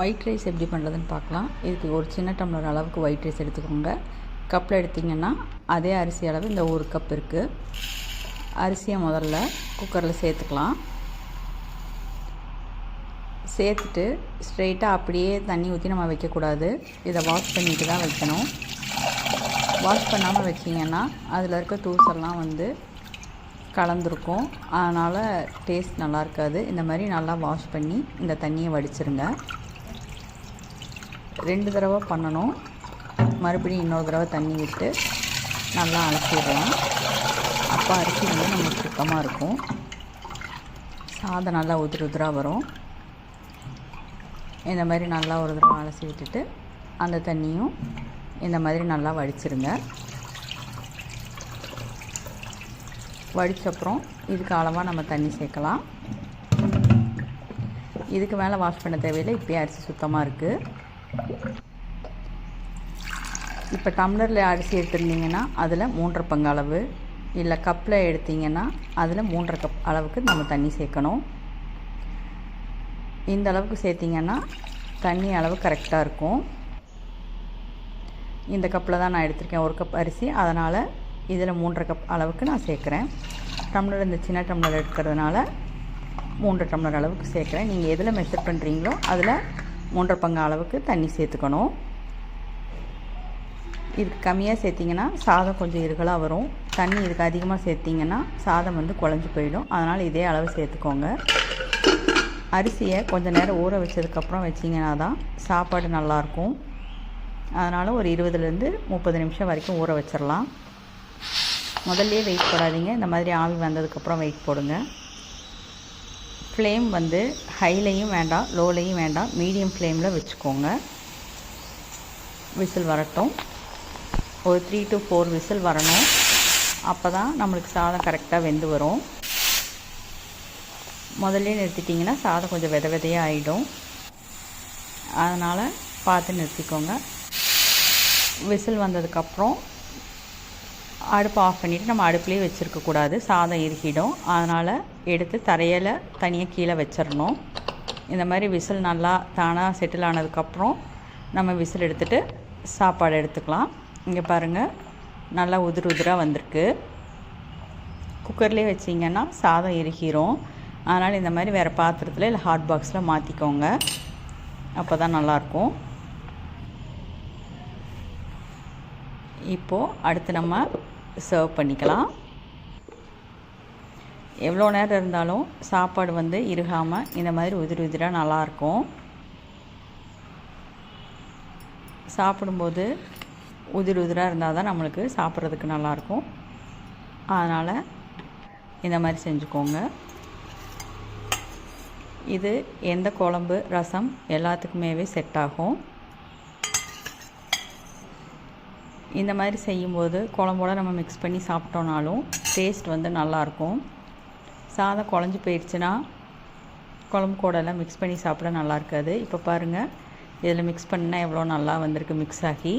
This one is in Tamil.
ஒயிட் ரைஸ் எப்படி பண்ணுறதுன்னு பார்க்கலாம். இதுக்கு ஒரு சின்ன டம்ளர் அளவுக்கு ஒயிட் ரைஸ் எடுத்துக்கோங்க. கப்பில் எடுத்திங்கன்னா அதே அரிசி அளவு இந்த ஒரு கப் இருக்குது அரிசியை முதல்ல குக்கரில் சேர்த்துக்கலாம். சேர்த்துட்டு ஸ்ட்ரெயிட்டாக அப்படியே தண்ணி ஊற்றி நம்ம வைக்கக்கூடாது. இதை வாஷ் பண்ணிட்டு தான் வைக்கணும். வாஷ் பண்ணாமல் வச்சிங்கன்னா அதில் இருக்க தூசெல்லாம் வந்து கலந்துருக்கும். அதனால் டேஸ்ட் நல்லா இருக்காது. இந்த மாதிரி நல்லா வாஷ் பண்ணி இந்த தண்ணியை வடிச்சிருங்க. ரெண்டு தடவை பண்ணணும். மறுபடியும் இன்னொரு தடவை தண்ணி விட்டு நல்லா அலசிடலாம். அப்போ அரிசி வந்து நமக்கு சுத்தமாக இருக்கும். சாதம் நல்லா உதிரி உதிராக வரும். இந்த மாதிரி நல்லா ஒரு தடவை அலசி விட்டுட்டு அந்த தண்ணியும் இந்த மாதிரி நல்லா வடிச்சிருங்க. வடித்தப்புறம் இதுக்கு அளவாக நம்ம தண்ணி சேர்க்கலாம். இதுக்கு மேலே வாஷ் பண்ண தேவையில்லை. இப்போயே அரிசி சுத்தமாக இருக்குது இப்போ டம்ளரில் அரிசி எடுத்துருந்தீங்கன்னா அதில் மூன்றரை பங்கு அளவு இல்லை கப்பில் எடுத்தீங்கன்னா அதில் மூன்றரை கப் அளவுக்கு நம்ம தண்ணி சேர்க்கணும். இந்த அளவுக்கு சேர்த்திங்கன்னா தண்ணி அளவு கரெக்டாக இருக்கும். இந்த கப்பில் தான் நான் எடுத்திருக்கேன் ஒரு கப் அரிசி. அதனால் இதில் மூன்றரை கப் அளவுக்கு நான் சேர்க்குறேன். டம்ளர் இந்த சின்ன டம்ளர் எடுக்கிறதுனால மூன்று டம்ளர் அளவுக்கு சேர்க்குறேன். நீங்கள் எதில் மெஷர் பண்ணுறீங்களோ அதில் மூன்றரை பங்கு அளவுக்கு தண்ணி சேர்த்துக்கணும். இதுக்கு கம்மியாக சேர்த்திங்கன்னா சாதம் கொஞ்சம் இருகலாக வரும். தண்ணி இதுக்கு அதிகமாக சேர்த்திங்கன்னா சாதம் வந்து குழஞ்சி போயிடும். அதனால் இதே அளவு சேர்த்துக்கோங்க. அரிசியை கொஞ்சம் நேரம் ஊற வச்சதுக்கப்புறம் வச்சிங்கன்னா தான் சாப்பாடு நல்லாயிருக்கும் அதனால் ஒரு இருபதுலேருந்து முப்பது நிமிஷம் வரைக்கும் ஊற வச்சிடலாம் முதல்லையே வெயிட் போடாதீங்க. இந்த மாதிரி ஆவி வந்ததுக்கப்புறம் வெயிட் போடுங்க. ஃப்ளேம் வந்து ஹைலையும் வேண்டாம் லோலையும் வேண்டாம். மீடியம் ஃப்ளேமில் வச்சுக்கோங்க. விசில் வரட்டும். ஒரு த்ரீ டு ஃபோர் விசில் வரணும். அப்போ தான் நம்மளுக்கு சாதம் கரெக்டாக வெந்து வரும். முதல்ல நிறுத்திட்டிங்கன்னா சாதம் கொஞ்சம் வித விதையாக ஆகிடும் அதனால் பார்த்து நிறுத்திக்கோங்க. விசில் வந்ததுக்கப்புறம் அடுப்பு ஆஃப் பண்ணிவிட்டு நம்ம அடுப்புலேயே வச்சுருக்கக்கூடாது சாதம் இறுகிடும். அதனால் எடுத்து தரையில் தனியாக கீழே வச்சிடணும் இந்த மாதிரி விசில் நல்லா தானாக செட்டில் ஆனதுக்கப்புறம் நம்ம விசில் எடுத்துகிட்டு சாப்பாடு எடுத்துக்கலாம். இங்கே பாருங்கள் நல்லா உதிர் உதிராக வந்திருக்கு. குக்கர்லேயே வச்சிங்கன்னா சாதம் இறுகிரும். அதனால் இந்த மாதிரி வேறு பாத்திரத்தில் இல்லை ஹாட் பாக்ஸில் மாற்றிக்கோங்க அப்போ தான் நல்லாயிருக்கும் இப்போது அடுத்து நம்ம சர்வ் பண்ணிக்கலாம். எவ்வளோ நேரம் இருந்தாலும் சாப்பாடு வந்து இறுகாமல் இந்த மாதிரி உதிரி உதிராக நல்லாயிருக்கும் சாப்பிடும்போது உதிரி உதிராக இருந்தால் தான் நம்மளுக்கு சாப்பிட்றதுக்கு நல்லாயிருக்கும் அதனால் இந்த மாதிரி செஞ்சுக்கோங்க. இது எந்த குழம்பு ரசம் எல்லாத்துக்குமேவே செட் ஆகும். இந்த மாதிரி செய்யும்போது குழம்போட நம்ம மிக்ஸ் பண்ணி சாப்பிட்டோனாலும் டேஸ்ட் வந்து நல்லாயிருக்கும். சாதம் குழஞ்சி போயிடுச்சுன்னா குழம்பு கூடலாம் மிக்ஸ் பண்ணி சாப்பிட நல்லா இருக்காது இப்போ பாருங்கள் இதில் மிக்ஸ் பண்ணால் எவ்வளோ நல்லா வந்திருக்கு மிக்ஸ் ஆகி.